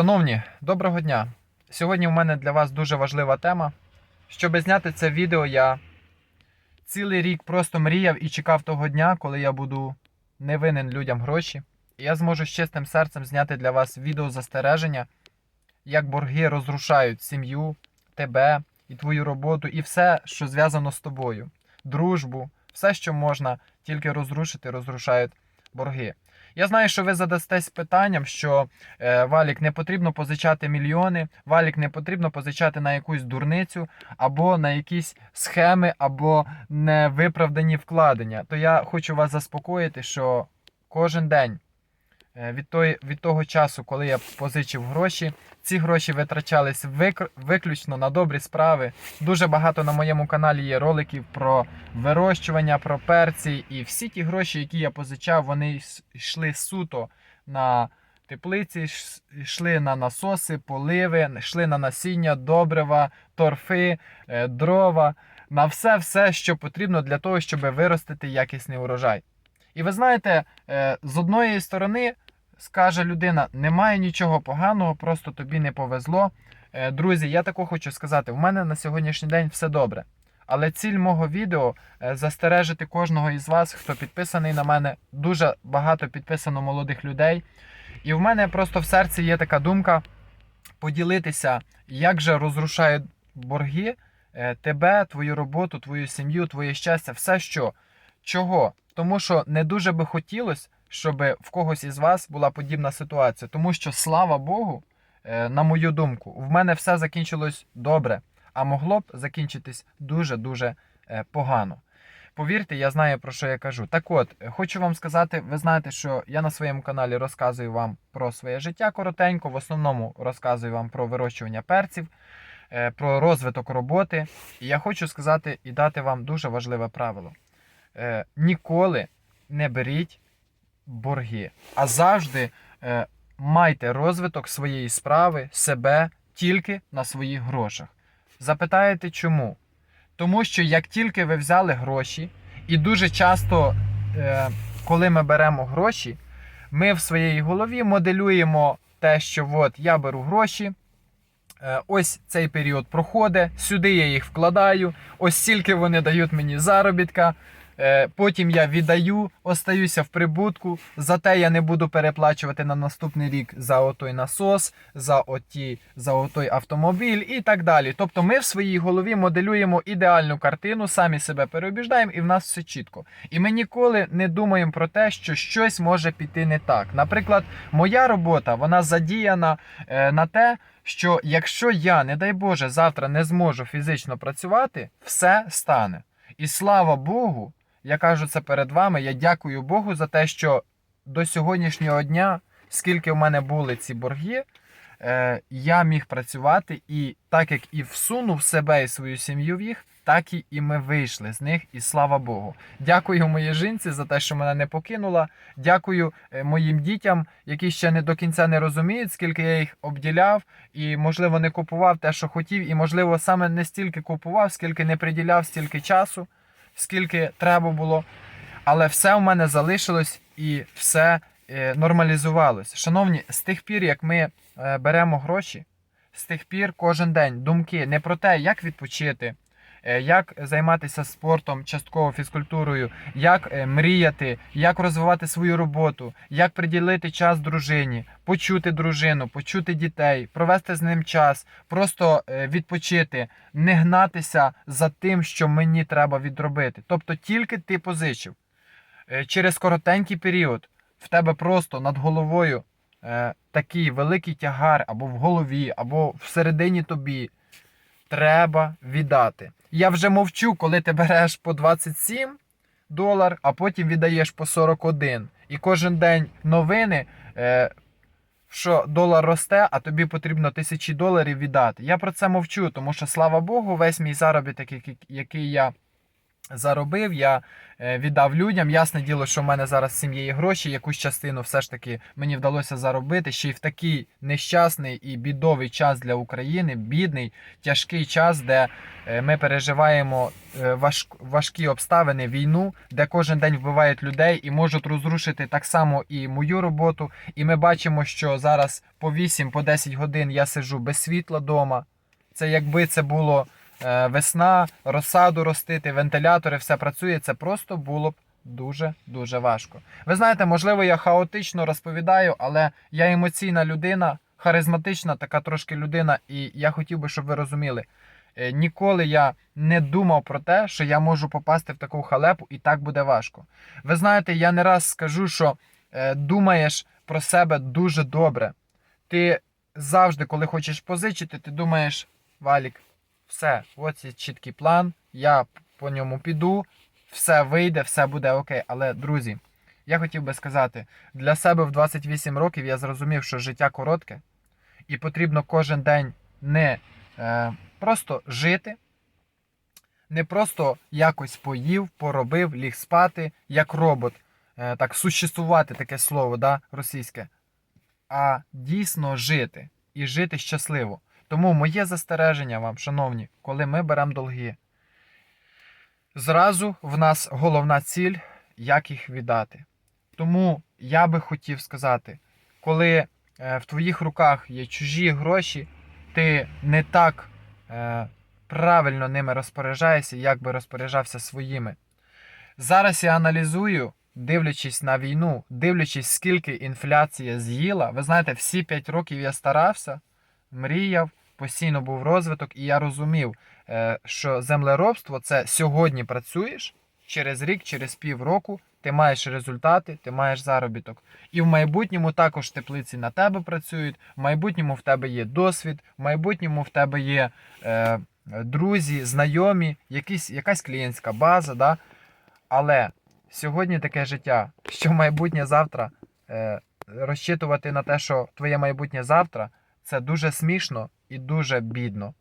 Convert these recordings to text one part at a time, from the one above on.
Шановні, доброго дня! Сьогодні у мене для вас дуже важлива тема. Щоб зняти це відео, я цілий рік просто мріяв і чекав того дня, коли я буду не винен людям гроші. І я зможу з чистим серцем зняти для вас відео застереження, як борги розрушають сім'ю, тебе і твою роботу, і все, що зв'язано з тобою. Дружбу, все, що можна тільки розрушити, розрушають борги. Я знаю, що ви задастесь питанням, що е, Валік не потрібно позичати мільйони, Валік не потрібно позичати на якусь дурницю, або на якісь схеми, або невиправдані вкладення. То я хочу вас заспокоїти, що кожен день від, той, від того часу, коли я позичив гроші, ці гроші витрачались вик- виключно на добрі справи. Дуже багато на моєму каналі є роликів про вирощування, про перці. І всі ті гроші, які я позичав, вони йшли суто на теплиці, йшли на насоси, поливи, йшли на насіння, добрива, торфи, е, дрова, на все, все, що потрібно для того, щоб виростити якісний урожай. І ви знаєте, е, з одної сторони скаже людина: немає нічого поганого, просто тобі не повезло. Е, Друзі, я тако хочу сказати: в мене на сьогоднішній день все добре. Але ціль мого відео е, застережити кожного із вас, хто підписаний на мене. Дуже багато підписано молодих людей. І в мене просто в серці є така думка поділитися, як же розрушають борги е, тебе, твою роботу, твою сім'ю, твоє щастя, все що. Чого? Тому що не дуже би хотілося, щоб в когось із вас була подібна ситуація. Тому що, слава Богу, е, на мою думку, в мене все закінчилось добре, а могло б закінчитись дуже-дуже е, погано. Повірте, я знаю про що я кажу. Так от, хочу вам сказати, ви знаєте, що я на своєму каналі розказую вам про своє життя коротенько. В основному розказую вам про вирощування перців, е, про розвиток роботи. І я хочу сказати і дати вам дуже важливе правило: ніколи не беріть борги, а завжди е, майте розвиток своєї справи, себе тільки на своїх грошах. Запитаєте чому? Тому що як тільки ви взяли гроші, і дуже часто, е, коли ми беремо гроші, ми в своїй голові моделюємо те, що от я беру гроші, е, ось цей період проходить, сюди я їх вкладаю, ось стільки вони дають мені заробітка. Е, Потім я віддаю, остаюся в прибутку. Зате я не буду переплачувати на наступний рік за отой насос, за оті, за отой автомобіль і так далі. Тобто ми в своїй голові моделюємо ідеальну картину, самі себе переобіждаємо, і в нас все чітко. І ми ніколи не думаємо про те, що щось може піти не так. Наприклад, моя робота вона задіяна е, на те, що якщо я, не дай Боже, завтра не зможу фізично працювати, все стане. І слава Богу, я кажу це перед вами. Я дякую Богу за те, що до сьогоднішнього дня, скільки в мене були ці борги, е, я міг працювати і так як і всунув себе і свою сім'ю в їх, так і, і ми вийшли з них, і слава Богу. Дякую моїй жінці за те, що мене не покинула. Дякую е, моїм дітям, які ще не до кінця не розуміють, скільки я їх обділяв, і, можливо, не купував те, що хотів, і, можливо, саме не стільки купував, скільки не приділяв стільки часу, скільки треба було. Але все в мене залишилось і все е, нормалізувалось. Шановні, з тих пір, як ми е, беремо гроші, з тих пір кожен день думки не про те, як відпочити, як займатися спортом, частково фізкультурою, як е, мріяти, як розвивати свою роботу, як приділити час дружині, почути дружину, почути дітей, провести з ним час, просто е, відпочити, не гнатися за тим, що мені треба відробити. Тобто тільки ти позичив. Е, Через коротенький період в тебе просто над головою е, такий великий тягар або в голові, або всередині тобі треба віддати. Я вже мовчу, коли ти береш по 27 долар, а потім віддаєш по 41. І кожен день новини, е, що долар росте, а тобі потрібно тисячі доларів віддати. Я про це мовчу, тому що слава Богу, весь мій заробіток, який- який я заробив, я е, віддав людям. Ясне діло, що в мене зараз з сім'єю гроші, якусь частину все ж таки мені вдалося заробити. Ще й в такий нещасний і бідовий час для України, бідний, тяжкий час, де е, ми переживаємо е, важкі обставини, війну, де кожен день вбивають людей і можуть розрушити так само і мою роботу. І ми бачимо, що зараз по 8 по 10 годин я сиджу без світла вдома. Це якби це було весна, розсаду ростити, вентилятори, все працює. Це просто було б дуже-дуже важко. Ви знаєте, можливо, я хаотично розповідаю, але я емоційна людина, харизматична така трошки людина, і я хотів би, щоб ви розуміли. е, Ніколи я не думав про те, що я можу попасти в таку халепу, і так буде важко. Ви знаєте, я не раз скажу, що е, думаєш про себе дуже добре. Ти завжди, коли хочеш позичити, ти думаєш, Валік, все, ось є чіткий план, я по ньому піду, все вийде, все буде окей. Але, друзі, я хотів би сказати, для себе в 28 років я зрозумів, що життя коротке, і потрібно кожен день не е, просто жити, не просто якось поїв, поробив, ліг спати, як робот, е, так существувати таке слово, да, російське, а дійсно жити і жити щасливо. Тому моє застереження вам, шановні, коли ми беремо долги, зразу в нас головна ціль, як їх віддати. Тому я би хотів сказати, коли е, в твоїх руках є чужі гроші, ти не так е, правильно ними розпоряджаєшся, як би розпоряджався своїми. Зараз я аналізую, дивлячись на війну, дивлячись, скільки інфляція з'їла. Ви знаєте, всі 5 років я старався, мріяв, постійно був розвиток, і я розумів, е, що землеробство це сьогодні працюєш, через рік, через півроку ти маєш результати, ти маєш заробіток. І в майбутньому також теплиці на тебе працюють, в майбутньому в тебе є досвід, в майбутньому в тебе є е, друзі, знайомі, якісь, якась клієнтська база. Да? Але сьогодні таке життя, що майбутнє завтра е, розчитувати на те, що твоє майбутнє завтра, це дуже смішно і дуже бідно.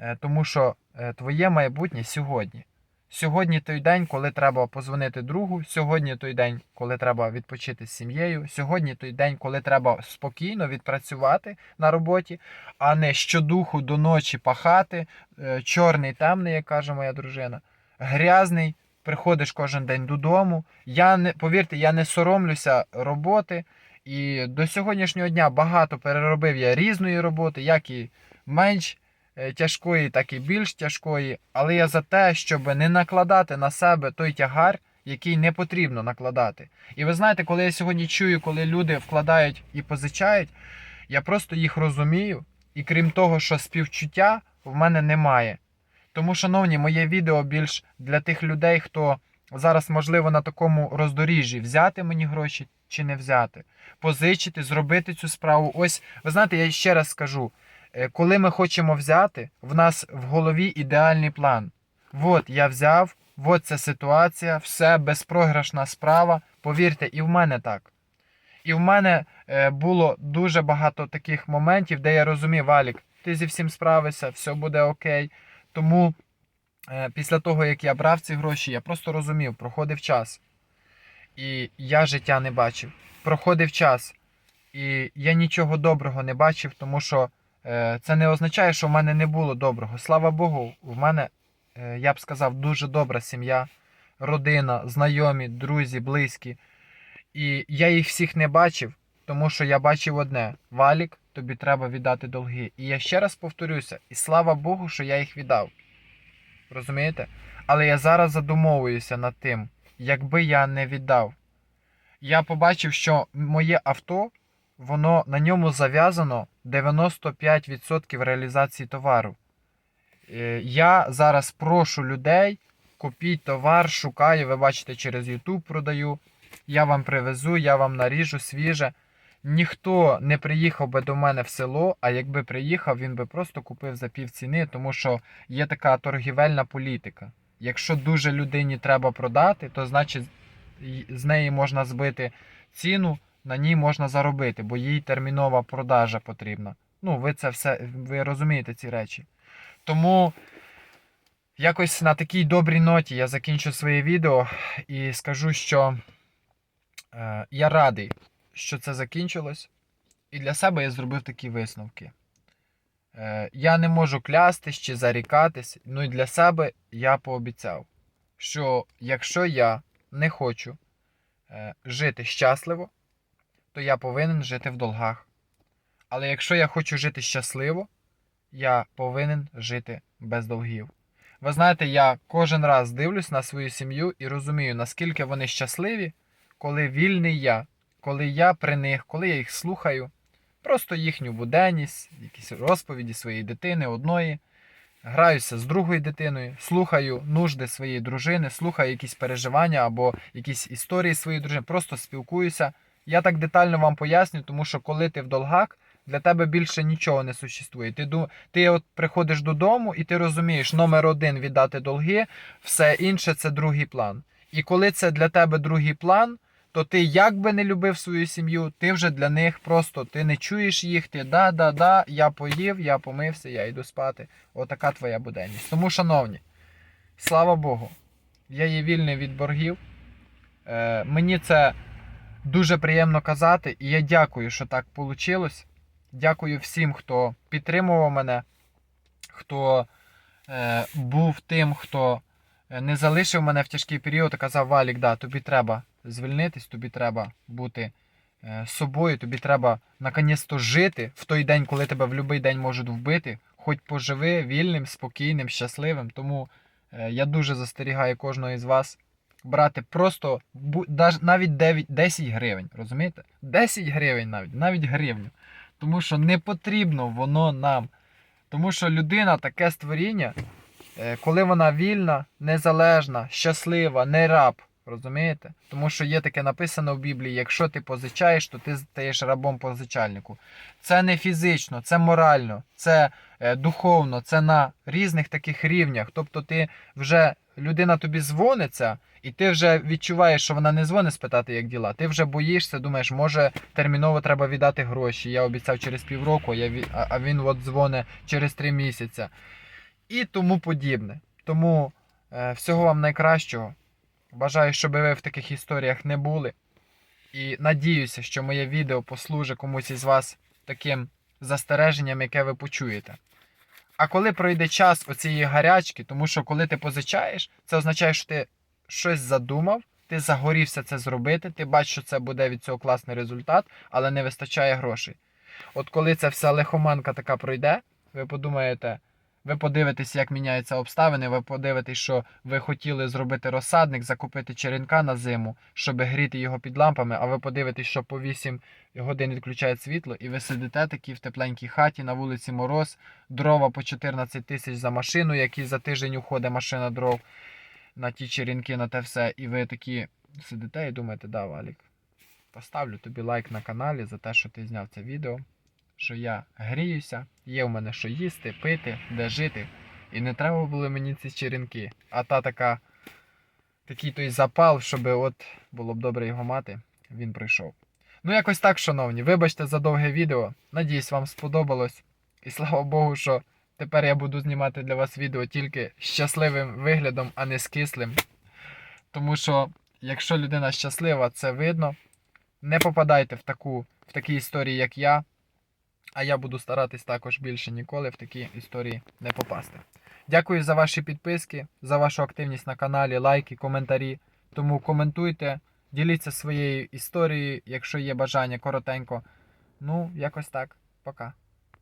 Е, тому що е, твоє майбутнє сьогодні. Сьогодні той день, коли треба позвонити другу, сьогодні той день, коли треба відпочити з сім'єю, сьогодні той день, коли треба спокійно відпрацювати на роботі, а не щодуху до ночі пахати, е, чорний, темний, як каже моя дружина, грязний, приходиш кожен день додому. Я не повірте, я не соромлюся роботи. І до сьогоднішнього дня багато переробив я різної роботи, як і менш е, тяжкої, так і більш тяжкої. Але я за те, щоб не накладати на себе той тягар, який не потрібно накладати. І ви знаєте, коли я сьогодні чую, коли люди вкладають і позичають, я просто їх розумію. І крім того, що співчуття в мене немає. Тому, шановні, моє відео більш для тих людей, хто зараз, можливо, на такому роздоріжжі взяти мені гроші чи не взяти, позичити, зробити цю справу. Ось, ви знаєте, я ще раз скажу: е, коли ми хочемо взяти, в нас в голові ідеальний план. От я взяв, от ця ситуація, все безпрограшна справа. Повірте, і в мене так. І в мене е, було дуже багато таких моментів, де я розумів, Алік, ти зі всім справишся, все буде окей. Тому е, після того, як я брав ці гроші, я просто розумів, проходив час. І я життя не бачив. Проходив час. І я нічого доброго не бачив, тому що е, це не означає, що в мене не було доброго. Слава Богу, в мене, е, я б сказав, дуже добра сім'я, родина, знайомі, друзі, близькі. І я їх всіх не бачив, тому що я бачив одне: Валік, тобі треба віддати долги. І я ще раз повторюся, і слава Богу, що я їх віддав. Розумієте? Але я зараз задумовуюся над тим, якби я не віддав. Я побачив, що моє авто, воно на ньому зав'язано 95% реалізації товару. Е, Я зараз прошу людей, купіть товар, шукаю, ви бачите, через YouTube продаю. Я вам привезу, я вам наріжу свіже. Ніхто не приїхав би до мене в село, а якби приїхав, він би просто купив за пів ціни, тому що є така торгівельна політика. Якщо дуже людині треба продати, то значить з неї можна збити ціну, на ній можна заробити, бо їй термінова продажа потрібна. Ну, ви це все, ви розумієте ці речі. Тому Якось на такій добрій ноті я закінчу своє відео і скажу, що е, я радий, що це закінчилось. І для себе я зробив такі висновки. Е, я не можу клястись чи зарікатись, ну і для себе я пообіцяв, що якщо я не хочу е, жити щасливо, то я повинен жити в долгах. Але якщо я хочу жити щасливо, я повинен жити без долгів. Ви знаєте, я кожен раз дивлюсь на свою сім'ю і розумію, наскільки вони щасливі, коли вільний я, коли я при них, коли я їх слухаю, просто їхню буденність, якісь розповіді своєї дитини одної, граюся з другою дитиною, слухаю нужди своєї дружини, слухаю якісь переживання або якісь історії своєї дружини, просто спілкуюся. Я так детально вам поясню, тому що коли ти в долгах, для тебе більше нічого не существує. Ти, ти от приходиш додому і ти розумієш, номер один віддати долги, все інше це другий план. І коли це для тебе другий план, то ти як би не любив свою сім'ю, ти вже для них просто ти не чуєш їх, ти да, да, да, я поїв, я помився, я йду спати. Отака твоя буденність. Тому, шановні, слава Богу, я є вільний від боргів. Е, мені це дуже приємно казати, і я дякую, що так вийшло. Дякую всім, хто підтримував мене, хто е, був тим, хто е, не залишив мене в тяжкий період і казав, Валік, да, тобі треба звільнитись, тобі треба бути е, собою, тобі треба наконець-то жити в той день, коли тебе в будь-який день можуть вбити. Хоч поживи вільним, спокійним, щасливим. Тому е, я дуже застерігаю кожного із вас брати просто навіть 9, 10 гривень, розумієте? 10 гривень навіть, навіть гривню. Тому що не потрібно воно нам. Тому що людина таке створіння, е, коли вона вільна, незалежна, щаслива, не раб. Розумієте? Тому що є таке написано в Біблії: якщо ти позичаєш, то ти стаєш рабом позичальнику. Це не фізично, це морально, це е, духовно, це на різних таких рівнях. Тобто, ти вже людина тобі дзвониться, і ти вже відчуваєш, що вона не дзвонить спитати, як діла. Ти вже боїшся, думаєш, може терміново треба віддати гроші. Я обіцяв через півроку, а він от дзвонить через три місяці. І тому подібне. Тому е, всього вам найкращого. Бажаю, щоб ви в таких історіях не були. І надіюся, що моє відео послужить комусь із вас таким застереженням, яке ви почуєте. А коли пройде час оцієї гарячки, тому що коли ти позичаєш, це означає, що ти щось задумав, ти загорівся це зробити, ти бачиш, що це буде від цього класний результат, але не вистачає грошей. От коли ця вся лихоманка така пройде, ви подумаєте, ви подивитесь, як міняються обставини, ви подивитесь, що ви хотіли зробити розсадник, закупити черенка на зиму, щоб гріти його під лампами, а ви подивитесь, що по 8 годин відключають світло, і ви сидите такі в тепленькій хаті, на вулиці мороз, дрова по 14 тисяч за машину, які за тиждень уходить машина дров на ті черенки, на те все. І ви такі сидите і думаєте, да, Валік, поставлю тобі лайк на каналі за те, що ти зняв це відео, що я гріюся, є в мене що їсти, пити, де жити. І не треба було мені ці черенки. А та така, такий той запал, щоб от було б добре його мати, він прийшов. Ну, якось так, шановні. Вибачте за довге відео. Надіюсь, вам сподобалось. І слава Богу, що тепер я буду знімати для вас відео тільки з щасливим виглядом, а не з кислим. Тому що, якщо людина щаслива, це видно. Не попадайте в таку, в такі історії, як я. А я буду старатись також більше ніколи в такі історії не попасти. Дякую за ваші підписки, за вашу активність на каналі, лайки, коментарі. Тому коментуйте, діліться своєю історією, якщо є бажання коротенько. Ну, якось так. Пока.